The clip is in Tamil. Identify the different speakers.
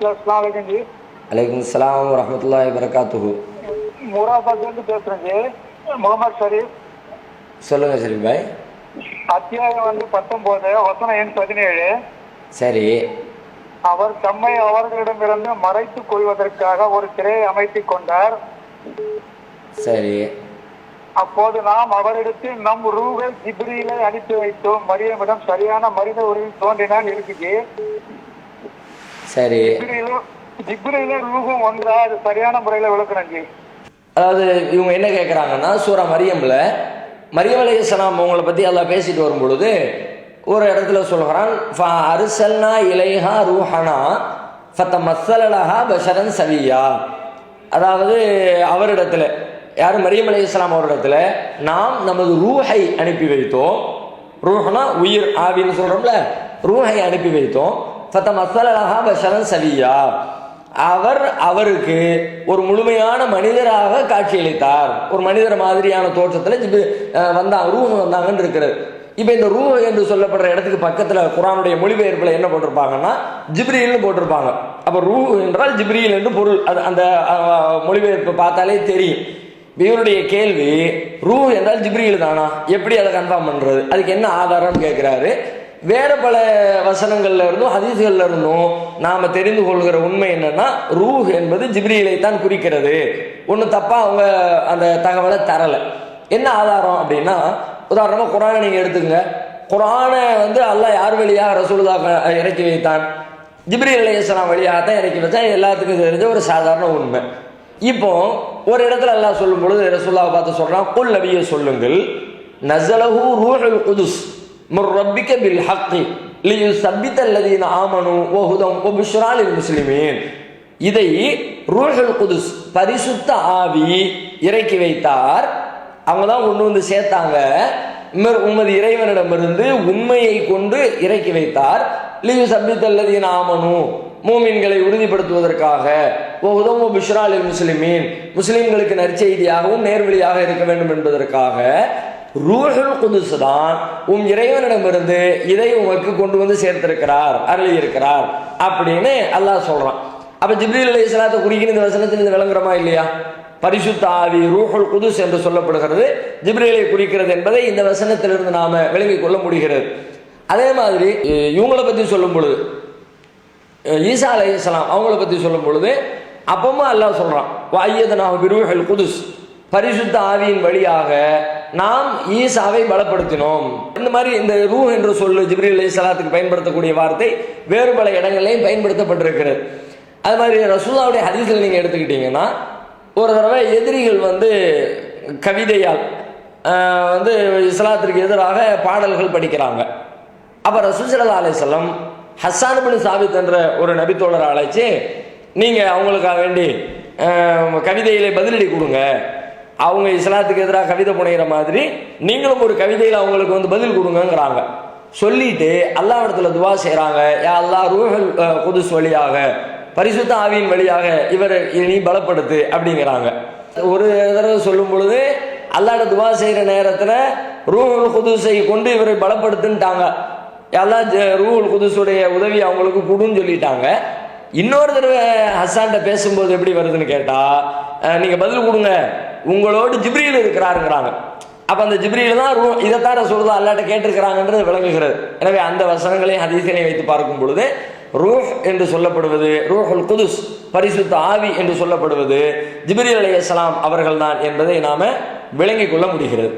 Speaker 1: ஜி
Speaker 2: அலைக்கும் சலாம் வரமத்துல்லாஹி வரகாத்துஹு
Speaker 1: மூராபாத்லேருந்து பேசுகிறேன் ஜி முகமது ஷரீஃப்
Speaker 2: சொல்லுங்கள் சரி பாய்.
Speaker 1: அத்தியாயம் வந்து பத்தொம்போது வசனம் எண் பதினேழு.
Speaker 2: சரி.
Speaker 1: அவர் தம்மை அவர்களிடமிருந்து மறைத்துக் கொள்வதற்காக ஒரு திரையை அமைத்துக் கொண்டார்.
Speaker 2: சரி.
Speaker 1: அப்போது நாம் அவரிடத்தில் நம் ரூகை ஜிப்ரியிலை அனுப்பி வைத்தோம். மரியமிடம் சரியான மனித உருவில் தோன்றினால் இருக்குது
Speaker 2: சரி.
Speaker 1: சரியான முறையில் விளக்கணும்
Speaker 2: அதாவது இவங்க என்ன கேட்குறாங்கன்னா சூரா மரியம்ல மரியம் அலைஹிஸ்ஸலாம் அவங்கள பற்றி எல்லாம் பேசிட்டு வரும் பொழுது ஒரு இடத்துல சொல்கிறான் அரிசல்னா இலைஹா ரூஹனா ஃபத்த மசலலஹா பஷரன் சவியா. அதாவது அவரிடத்துல யார்? மரியம் அலைஹிஸ்ஸலாம் அவரிடத்துல நாம் நமது ரூஹை அனுப்பி வைத்தோம். ரூஹனா உயிர் ஆவின்னு சொல்கிறோம்ல ரூஹை அனுப்பி வைத்தோம். ஃபத்த மசலலஹா பஷரன் சவியா அவர் அவருக்கு ஒரு முழுமையான மனிதராக காட்சியளித்தார். ஒரு மனிதர் மாதிரியான தோற்றத்தில் ஜிபி வந்தாங்க ரூஹ் வந்தாங்கன்னு இருக்கிறது இப்போ இந்த ரூ என்று சொல்லப்படுற இடத்துக்கு பக்கத்தில் குரானுடைய மொழிபெயர்ப்பில் என்ன போட்டிருப்பாங்கன்னா ஜிப்ரீல்னு போட்டிருப்பாங்க. அப்போ ரூ என்றால் ஜிப்ரீல் என்று பொருள். அது அந்த மொழிபெயர்ப்பு பார்த்தாலே தெரியும். இவருடைய கேள்வி ரூ என்றால் ஜிப்ரீல் தானா? எப்படி அதை கன்ஃபார்ம் பண்ணுறது அதுக்கு என்ன ஆதாரம்னு கேட்குறாரு வேற பல வசனங்கள்ல இருந்தும் ஹதீஸ்கள்ல இருந்தும் நாம தெரிந்து கொள்கிற உண்மை என்னன்னா ரூஹ் என்பது ஜிப்ரியிலை தான் குறிக்கிறது. ஒன்றும் தப்பா அவங்க அந்த தகவலை தரல. என்ன ஆதாரம் அப்படின்னா உதாரணமா குரானை நீங்க எடுத்துக்கங்க. குரானை வந்து அல்லாஹ் யார் வழியாக ரசூலுல்லாஹ் இறக்கி வைத்தான்? ஜிப்ரீல் அலைஹிஸ்ஸலாம் வழியாக தான் இறக்கி வச்சான் எல்லாத்துக்கும் தெரிஞ்ச ஒரு சாதாரண உண்மை. இப்போ ஒரு இடத்துல அல்லாஹ் சொல்லும் பொழுது ரசூல்லாவை பார்த்து சொல்றான் குல் நபியை சொல்லுங்கள் நஸலஹு ரூஹல் குதுஸ். முர் ரப்பிக்க பில் ஹக்கி லியு சப்பித்த ஆமனு வஹுதம் வ முஸ்லிமீன் இதை ரூஹுல் குதுஸ் பரிசுத்த ஆவி இறக்கி வைத்தார் அவங்க தான் கொண்டு வந்து சேர்த்தாங்க இம்மர் உமது இறைவனிடமிருந்து உண்மையை கொண்டு இறக்கி வைத்தார் லியு சப்பித்தல்லதீன ஆமனு மூமின்களை உறுதிப்படுத்துவதற்காக ஓ உதவும் பிஷ்ராலில் முஸ்லிமீன் முஸ்லிம்களுக்கு நற்செய்தியாகவும் நேர்வழியாக இருக்க வேண்டும் என்பதற்காக ரூஹுல் குதுஸ் தான் உன் இறைவனிடமிருந்து இதை உமக்கு கொண்டு வந்து சேர்த்திருக்கிறார் அருளி இருக்கிறார் அப்படின்னு அல்லாஹ் சொல்றான். அப்ப ஜிப்ரீல் அலி இஸ்லாத்தை குறிக்கிற இந்த வசனத்தில் இருந்து விளங்குறமா இல்லையா? பரிசுத்த ஆவி ரூஹுல் குதுஸ் என்று சொல்லப்படுகிறது. ஜிப்ரீலை குறிக்கிறது என்பதை இந்த வசனத்திலிருந்து நாம விளங்கிக் கொள்ள முடிகிறது. அதே மாதிரி இவங்களை இவங்கள பத்தி சொல்லும் பொழுது ஈசா அலி இஸ்லாம் அவங்கள பத்தி சொல்லும் பொழுது அப்பமா அல்லாஹ் சொல்றான் வாய்யதனாக பிருஹல் குதுஸ். பரிசுத்த ஆவியின் வழியாக நாம் ஈசாவை பலப்படுத்தினோம். இந்த மாதிரி இந்த ரூ என்று சொல்லு ஜிப்ரிலையே சலாத்துக்கு பயன்படுத்தக்கூடிய வார்த்தை வேறு பல இடங்களிலையும் பயன்படுத்தப்பட்டிருக்கிறது. அது மாதிரி ரசூலாவுடைய ஹதீஸ்கள் நீங்கள் எடுத்துக்கிட்டீங்கன்னா ஒரு தடவை எதிரிகள் வந்து கவிதையால் வந்து இஸ்லாத்திற்கு எதிராக பாடல்கள் படிக்கிறாங்க. அப்போ ரசூல் ஸல்லல்லாஹு அலைஹி ஹஸ்ஸான் பின் சாபித் என்ற ஒரு நபித்தோழரை அழைச்சி நீங்கள் அவங்களுக்காக வேண்டி கவிதையிலே பதிலடி கொடுங்க. அவங்க இஸ்லாத்துக்கு எதிராக கவிதை புனைகிற மாதிரி நீங்களும் ஒரு கவிதையில் அவங்களுக்கு வந்து பதில் கொடுங்கங்கிறாங்க. சொல்லிட்டு அல்லாஹ்விடத்துல துவா செய்கிறாங்க யா அல்லா ரூஹல் புதுசு வழியாக பரிசுத்த ஆவியின் வழியாக இவரை நீ பலப்படுத்து அப்படிங்கிறாங்க. ஒரு தடவை சொல்லும் பொழுது அல்லாட துவா செய்கிற நேரத்தில் ரூஹுல் குதுசை கொண்டு இவரை பலப்படுத்துன்ட்டாங்க. எல்லாம் ரூஹுல் குதுசுடைய உதவி அவங்களுக்கு கொடுன்னு சொல்லிட்டாங்க. இன்னொரு தடவை ஹஸ்ஸான்ட்ட பேசும்போது எப்படி வருதுன்னு கேட்டால் நீங்கள் பதில் கொடுங்க. உங்களோடு ஜிப்ரியில் இருக்கிறாருங்கிறாங்க. அப்போ அந்த ஜிப்ரியில் தான் ரூ இதைத்தான் ரசூலுல்லாஹ் அல்லாட்ட கேட்டிருக்கிறாங்கன்றது விளங்குகிறது. எனவே அந்த வசனங்களையும் ஹதீஸையும் வைத்து பார்க்கும் பொழுது ரூஹ் என்று சொல்லப்படுவது ரூஹுல் குதுஸ் பரிசுத்த ஆவி என்று சொல்லப்படுவது ஜிப்ரீல் அவர்கள் அவர்கள்தான் என்பதை நாம விளங்கிக் கொள்ள முடிகிறது.